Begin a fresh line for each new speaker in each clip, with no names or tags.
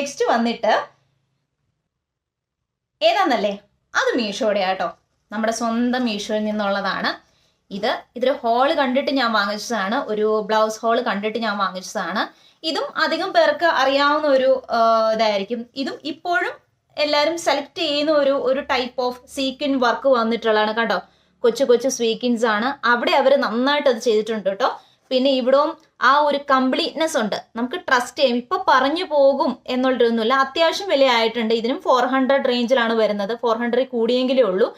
Next വന്നിട്ട് ഏതാന്നല്ലേ? അത് മീഷോയുടെ ആട്ടോ നമ്മുടെ സ്വന്തം മീഷോയിൽ നിന്നുള്ളതാണ്. ഇത് ഇതൊരു ഹോൾ കണ്ടിട്ട് ഞാൻ വാങ്ങിച്ചതാണ്. ഒരു ബ്ലൗസ് ഹോൾ കണ്ടിട്ട് ഞാൻ വാങ്ങിച്ചതാണ്. ഇതും അധികം പേർക്ക് അറിയാവുന്ന ഒരു ഇതായിരിക്കും. ഇതും ഇപ്പോഴും എല്ലാവരും സെലക്ട് ചെയ്യുന്ന ഒരു ഒരു ടൈപ്പ് ഓഫ് സീക്കിൻ വർക്ക് വന്നിട്ടുള്ളതാണ് കേട്ടോ കൊച്ചു കൊച്ചു സ്വീക്കിൻസ് ആണ്. അവിടെ അവർ നന്നായിട്ട് അത് ചെയ്തിട്ടുണ്ട് കേട്ടോ. പിന്നെ ഇവിടവും ആ ഒരു കംപ്ലീറ്റ്നെസ് ഉണ്ട്. നമുക്ക് ട്രസ്റ്റ് ചെയ്യാം. ഇപ്പൊ പറഞ്ഞു പോകും എന്നുള്ളതൊന്നുമില്ല. അത്യാവശ്യം വില ആയിട്ടുണ്ട്. ഇതിനും ഫോർ ഹൺഡ്രഡ് റേഞ്ചിലാണ് വരുന്നത്. ഫോർ ഹൺഡ്രഡ് കൂടിയെങ്കിലേ ഉള്ളൂ.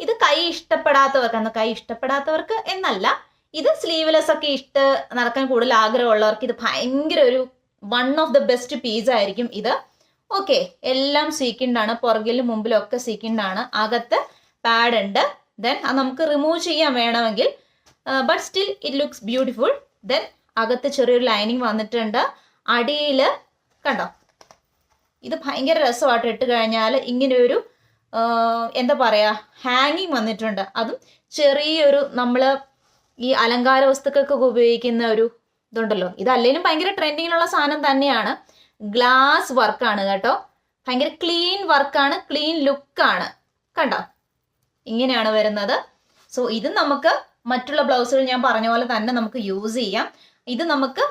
ഇത് കൈ ഇഷ്ടപ്പെടാത്തവർക്ക് അന്ന് കൈ ഇഷ്ടപ്പെടാത്തവർക്ക് എന്നല്ല ഇത് സ്ലീവ്ലെസ് ഒക്കെ ഇഷ്ട നടക്കാൻ കൂടുതൽ ആഗ്രഹമുള്ളവർക്ക് ഇത് ഭയങ്കര ഒരു one of the best piece ആയിരിക്കും ഇത്. ഓക്കെ എല്ലാം സീക്കിൻഡാണ്. പുറകിലും മുമ്പിലും ഒക്കെ സീക്കിൻഡാണ്. അകത്ത് പാഡ് ഉണ്ട്. ദെൻ അത് നമുക്ക് റിമൂവ് ചെയ്യാൻ വേണമെങ്കിൽ but still it looks beautiful then അകത്ത് ചെറിയൊരു ലൈനിങ് വന്നിട്ടുണ്ട്. അടിയിൽ കണ്ടോ? ഇത് ഭയങ്കര രസമായിട്ട് ഇട്ട് കഴിഞ്ഞാൽ ഇങ്ങനെ ഒരു എന്താ പറയുക ഹാങ്ങിങ് വന്നിട്ടുണ്ട്. അതും ചെറിയൊരു നമ്മൾ ഈ അലങ്കാര വസ്തുക്കൾക്ക് ഉപയോഗിക്കുന്ന ഒരു ഇതുണ്ടല്ലോ. ഇതല്ലേലും ഭയങ്കര ട്രെൻഡിങ്ങിലുള്ള സാധനം തന്നെയാണ്. ഗ്ലാസ് വർക്കാണ് കേട്ടോ. ഭയങ്കര ക്ലീൻ വർക്കാണ് ക്ലീൻ ലുക്കാണ് കണ്ടോ? ഇങ്ങനെയാണ് വരുന്നത്. സോ ഇത് നമുക്ക് മറ്റുള്ള ബ്ലൗസുകൾ ഞാൻ പറഞ്ഞ പോലെ തന്നെ നമുക്ക് യൂസ് ചെയ്യാം. ഇത് നമുക്ക്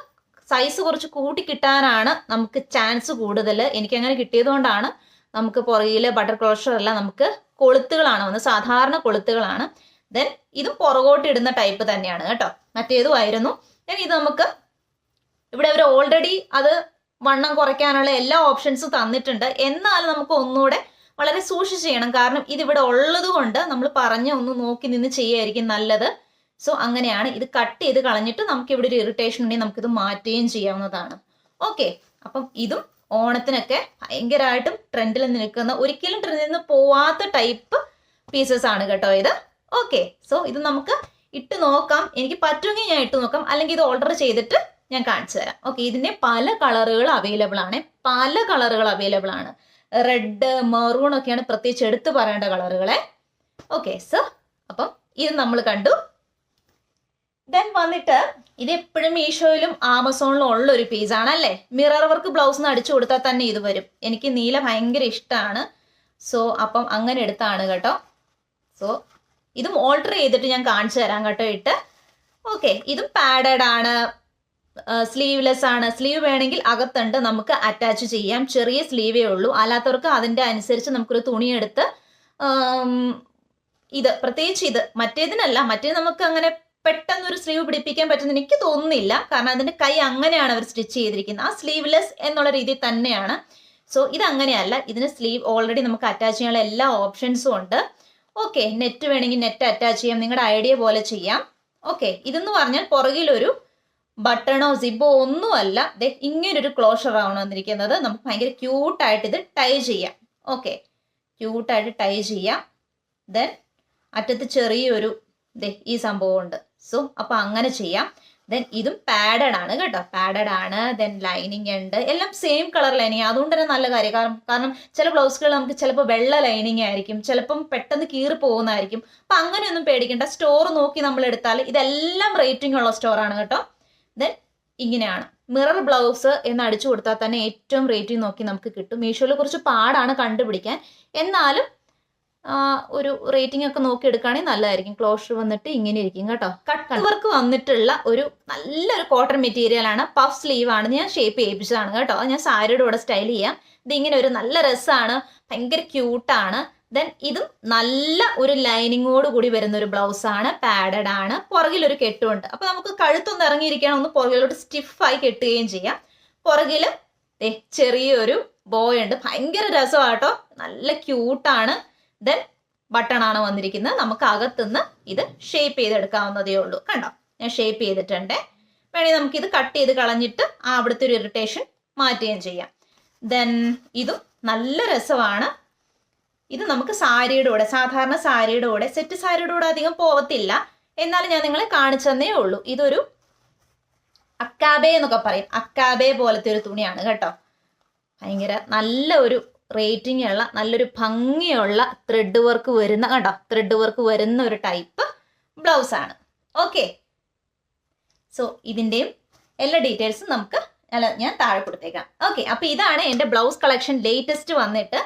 സൈസ് കുറച്ച് കൂട്ടി കിട്ടാനാണ് നമുക്ക് ചാൻസ് കൂടുതൽ. എനിക്ക് അങ്ങനെ കിട്ടിയതുകൊണ്ടാണ് നമുക്ക് പുറകിൽ ബട്ടർ ക്ലോഷർ അല്ല നമുക്ക് കൊളുത്തുകളാണ് വന്നത്. സാധാരണ കൊളുത്തുകളാണ്. ദെൻ ഇതും പുറകോട്ട് ഇടുന്ന ടൈപ്പ് തന്നെയാണ് കേട്ടോ. മറ്റേതും ആയിരുന്നു. ദെൻ ഇത് നമുക്ക് ഇവിടെ അവർ ഓൾറെഡി അത് വണ്ണം കുറയ്ക്കാനുള്ള എല്ലാ ഓപ്ഷൻസും തന്നിട്ടുണ്ട്. എന്നാലും നമുക്ക് ഒന്നുകൂടെ വളരെ സൂക്ഷിച്ച് ചെയ്യണം. കാരണം ഇതിവിടെ ഉള്ളത് കൊണ്ട് നമ്മൾ പറഞ്ഞ് ഒന്ന് നോക്കി നിന്ന് ചെയ്യായിരിക്കും നല്ലത്. സോ അങ്ങനെയാണ്. ഇത് കട്ട് ചെയ്ത് കളഞ്ഞിട്ട് നമുക്ക് ഇവിടെ ഒരു ഇറിറ്റേഷൻ ഉണ്ടെങ്കിൽ നമുക്കിത് മാറ്റുകയും ചെയ്യാവുന്നതാണ്. ഓക്കെ അപ്പം ഇതും ഓണത്തിനൊക്കെ ഭയങ്കരമായിട്ടും ട്രെൻഡിൽ നിൽക്കുന്ന ഒരിക്കലും ട്രെൻഡിൽ നിന്ന് പോവാത്ത ടൈപ്പ് പീസസ് ആണ് കേട്ടോ ഇത്. ഓക്കെ സോ ഇത് നമുക്ക് ഇട്ട് നോക്കാം. എനിക്ക് പറ്റുമെങ്കിൽ ഞാൻ ഇട്ട് നോക്കാം. അല്ലെങ്കിൽ ഇത് ഓർഡർ ചെയ്തിട്ട് ഞാൻ കാണിച്ചു തരാം. ഓക്കെ ഇതിന്റെ പല കളറുകൾ അവൈലബിൾ ആണ്. പല കളറുകൾ അവൈലബിൾ ആണ്. റെഡ് മെറൂൺ ഒക്കെയാണ് പ്രത്യേകിച്ച് എടുത്തു പറയേണ്ട കളറുകളെ ഓക്കെ സോ അപ്പം ഇത് നമ്മൾ കണ്ടു. ദെൻ വന്നിട്ട് ഇത് എപ്പോഴും മീഷോയിലും ആമസോണിലും ഉള്ള ഒരു പീസ് ആണ് അല്ലേ മിറർ വർക്ക് ബ്ലൗസ് അടിച്ചു കൊടുത്താൽ തന്നെ ഇത് വരും. എനിക്ക് നീല ഭയങ്കര ഇഷ്ടമാണ് സോ അപ്പം അങ്ങനെ എടുത്താണ് കേട്ടോ. സോ ഇതും ഓൾട്ടർ ചെയ്തിട്ട് ഞാൻ കാണിച്ചു തരാം കേട്ടോ ഇട്ട്. ഓക്കെ ഇതും പാഡഡ് ആണ്. സ്ലീവ്ലെസ് ആണ്. സ്ലീവ് വേണമെങ്കിൽ അകത്തുണ്ട്. നമുക്ക് അറ്റാച്ച് ചെയ്യാം. ചെറിയ സ്ലീവേ ഉള്ളൂ. അല്ലാത്തവർക്ക് അതിന്റെ അനുസരിച്ച് നമുക്കൊരു തുണിയെടുത്ത് ആം, ഇത് പ്രത്യേകിച്ച് ഇത് മറ്റേതിനല്ല. മറ്റേ നമുക്ക് അങ്ങനെ പെട്ടെന്ന് ഒരു സ്ലീവ് പിടിപ്പിക്കാൻ പറ്റുന്ന എനിക്ക് തോന്നുന്നില്ല. കാരണം അതിന്റെ കൈ അങ്ങനെയാണ് അവർ സ്റ്റിച്ച് ചെയ്തിരിക്കുന്നത്. ആ സ്ലീവ്ലെസ് എന്നുള്ള രീതിയിൽ തന്നെയാണ്. സോ ഇത് അങ്ങനെയല്ല ഇതിന് സ്ലീവ് ഓൾറെഡി നമുക്ക് അറ്റാച്ച് ചെയ്യാനുള്ള എല്ലാ ഓപ്ഷൻസും ഉണ്ട്. ഓക്കെ നെറ്റ് വേണമെങ്കിൽ നെറ്റ് അറ്റാച്ച് ചെയ്യാം. നിങ്ങളുടെ ഐഡിയ പോലെ ചെയ്യാം. ഓക്കെ ഇതെന്ന് പറഞ്ഞാൽ പുറകിലൊരു ബട്ടണോ സിബോ ഒന്നുമല്ല. ദേ ഇങ്ങനൊരു ക്ലോഷർ ആണ് വന്നിരിക്കുന്നത്. നമുക്ക് ഭയങ്കര ക്യൂട്ടായിട്ട് ഇത് ടൈ ചെയ്യാം. ഓക്കെ ക്യൂട്ടായിട്ട് ടൈ ചെയ്യാം. ദെൻ അറ്റത്ത് ചെറിയൊരു ദേ ഈ സംഭവം ഉണ്ട് സോ അപ്പൊ അങ്ങനെ ചെയ്യാം. ദെൻ ഇതും പാഡഡ് ആണ് കേട്ടോ. പാഡഡ് ആണ് ദെൻ ലൈനിങ് ഉണ്ട്. എല്ലാം സെയിം കളർ ലൈനിങ് അതുകൊണ്ട് തന്നെ നല്ല കാര്യം. കാരണം കാരണം ചില ബ്ലൗസുകൾ നമുക്ക് ചിലപ്പോൾ വെള്ള ലൈനിങ് ആയിരിക്കും. ചിലപ്പം പെട്ടെന്ന് കീറി പോകുന്നതായിരിക്കും. അപ്പൊ അങ്ങനെയൊന്നും പേടിക്കേണ്ട. സ്റ്റോർ നോക്കി നമ്മൾ എടുത്താൽ ഇതെല്ലാം റേറ്റിംഗ് ഉള്ള സ്റ്റോറാണ് കേട്ടോ. ദെൻ ഇങ്ങനെയാണ്. മിറർ ബ്ലൗസ് എന്ന് അടിച്ചു കൊടുത്താൽ തന്നെ ഏറ്റവും റേറ്റിംഗ് നോക്കി നമുക്ക് കിട്ടും. മീഷോയിൽ കുറച്ച് പാടാണ് കണ്ടുപിടിക്കാൻ. എന്നാലും ഒരു റേറ്റിംഗ് ഒക്കെ നോക്കി എടുക്കുകയാണെങ്കിൽ നല്ലതായിരിക്കും. ക്ലോഷർ വന്നിട്ട് ഇങ്ങനെ ഇരിക്കും കേട്ടോ. കട്ട് വർക്ക് വന്നിട്ടുള്ള ഒരു നല്ലൊരു കോട്ടൺ മെറ്റീരിയൽ ആണ്. പഫ് സ്ലീവ് ആണ്. ഞാൻ ഷേപ്പ് ചെയ്യിപ്പിച്ചതാണ് കേട്ടോ. ഞാൻ സാരിയുടെ കൂടെ സ്റ്റൈൽ ചെയ്യാം. ഇത് ഇങ്ങനെ ഒരു നല്ല രസമാണ് ഭയങ്കര ക്യൂട്ടാണ് ദെൻ ഇതും നല്ല ഒരു ലൈനിങ്ങോട് കൂടി വരുന്ന ഒരു ബ്ലൗസ് ആണ്. പാഡഡ് ആണ്. പുറകിലൊരു കെട്ടുമുണ്ട് അപ്പൊ നമുക്ക് കഴുത്തൊന്ന് ഇറങ്ങിയിരിക്കണം. ഒന്ന് പുറകിലോട്ട് സ്റ്റിഫായി കെട്ടുകയും ചെയ്യാം. പുറകിൽ ദേ ചെറിയൊരു ബോയ് ഉണ്ട്. ഭയങ്കര രസമാട്ടോ നല്ല ക്യൂട്ടാണ് ദെൻ ബട്ടൺ ആണ് വന്നിരിക്കുന്നത്. നമുക്ക് അകത്തുനിന്ന് ഇത് ഷേപ്പ് ചെയ്തെടുക്കാവുന്നതേ ഉള്ളൂ. കണ്ടോ? ഞാൻ ഷേപ്പ് ചെയ്തിട്ടുണ്ട്. വേണമെങ്കിൽ നമുക്ക് ഇത് കട്ട് ചെയ്ത് കളഞ്ഞിട്ട് ആ അവിടുത്തെ ഒരു ഇറിറ്റേഷൻ മാറ്റുകയും ചെയ്യാം. ദെൻ ഇതും നല്ല രസമാണ്. ഇത് നമുക്ക് സാരിയുടെ കൂടെ സാധാരണ സാരിയുടെ കൂടെ സെറ്റ് സാരിയുടെ കൂടെ അധികം പോകത്തില്ല എന്നാലും ഞാൻ നിങ്ങളെ കാണിച്ചു തന്നേ ഉള്ളൂ. ഇതൊരു അക്കാബേ എന്നൊക്കെ പറയും. അക്കാബേ പോലത്തെ ഒരു തുണിയാണ്. കേട്ടോ? ഭയങ്കര നല്ല ഒരു റേറ്റിംഗ് ഉള്ള നല്ലൊരു ഭംഗിയുള്ള ത്രെഡ് വർക്ക് വരുന്ന കണ്ടോ? ത്രെഡ് വർക്ക് വരുന്ന ഒരു ടൈപ്പ് ബ്ലൗസ് ആണ്. ഓക്കെ സോ ഇതിന്റെയും എല്ലാ ഡീറ്റെയിൽസും നമുക്ക് അല്ല ഞാൻ താഴെ കൊടുത്തേക്കാം. ഓക്കെ അപ്പോൾ ഇതാണ് എന്റെ ബ്ലൗസ് കളക്ഷൻ ലേറ്റസ്റ്റ് വന്നിട്ട്.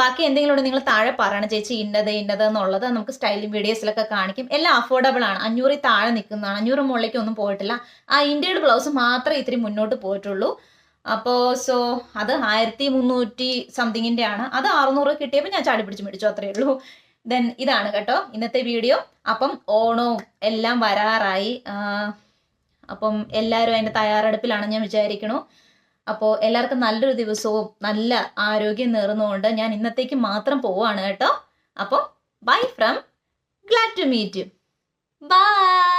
ബാക്കി എന്തെങ്കിലും ഉണ്ടെങ്കിൽ നിങ്ങൾ താഴെ പറയണം. ചേച്ചി ഇന്നത് ഇന്നത് എന്നുള്ളത് നമുക്ക് സ്റ്റൈലിംഗ് വീഡിയോസിലൊക്കെ കാണിക്കും. എല്ലാം അഫോർഡബിൾ ആണ്. അഞ്ഞൂറിൽ താഴെ നിൽക്കുന്നതാണ്. അഞ്ഞൂറ് മുകളിലേക്ക് ഒന്നും പോയിട്ടില്ല. ആ ഇന്ത്യയുടെ ബ്ലൗസ് മാത്രമേ ഇത്തിരി മുന്നോട്ട് പോയിട്ടുള്ളൂ. അപ്പോൾ സോ അത് ആയിരത്തി മുന്നൂറ്റി സംതിങ്ങിന്റെ ആണ് അത് അറുന്നൂറ് കിട്ടിയപ്പോൾ ഞാൻ ചാടി പിടിച്ച് മേടിച്ചു അത്രയേ ഉള്ളൂ. ദെൻ ഇതാണ് കേട്ടോ ഇന്നത്തെ വീഡിയോ അപ്പം ഓണവും എല്ലാം വരാറായി. അപ്പം എല്ലാവരും അതിന്റെ തയ്യാറെടുപ്പിലാണ് ഞാൻ വിചാരിക്കണു അപ്പോൾ എല്ലാവർക്കും നല്ലൊരു ദിവസവും നല്ല ആരോഗ്യം നേർന്നുകൊണ്ട് ഞാൻ ഇന്നത്തേക്ക് മാത്രം പോവാണ് കേട്ടോ. അപ്പോൾ bye from glad to meet you bye